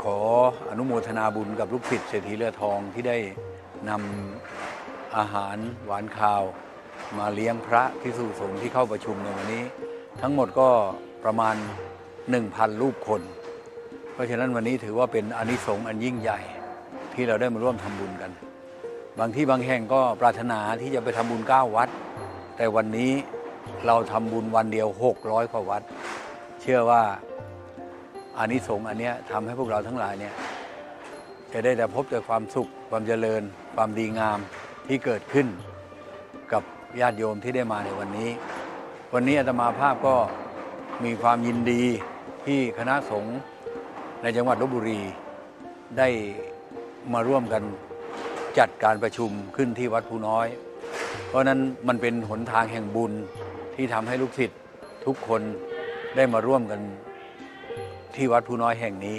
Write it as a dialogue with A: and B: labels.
A: ขออนุโมทนาบุญกับลูกศิษย์เศรษฐีเรือทองที่ได้นำอาหารหวานข้าว มาเลี้ยงพระพิสุสงฆ์ที่เข้าประชุมในวันนี้ ทั้งหมดก็ประมาณ 1,000 รูปคน เพราะฉะนั้นวันนี้ถือว่าเป็นอนิสงส์อันยิ่งใหญ่ที่เราได้มาร่วมทำบุญกัน บางที่บางแห่งก็ปรารถนาที่จะไปทำบุญ 9 วัด แต่วันนี้เราทำบุญวันเดียว 600กว่าวัด เชื่อว่า อานิสงส์อันเนี้ยทำให้พวกเราทั้งหลายเนี่ยจะได้แต่พบแต่ความสุขความเจริญ ความดีงามที่เกิดขึ้น กับญาติโยมที่ได้มาในวันนี้ วันนี้อาตมาภาพก็มีความยินดีที่คณะสงฆ์ในจังหวัดลบบุรีได้มาร่วมกันจัดการประชุมขึ้นที่วัดภูน้อย เพราะฉะนั้นมันเป็นหนทางแห่งบุญที่ทำให้ลูกศิษย์ทุกคนได้มาร่วมกัน ที่วัดผู้น้อยแห่งนี้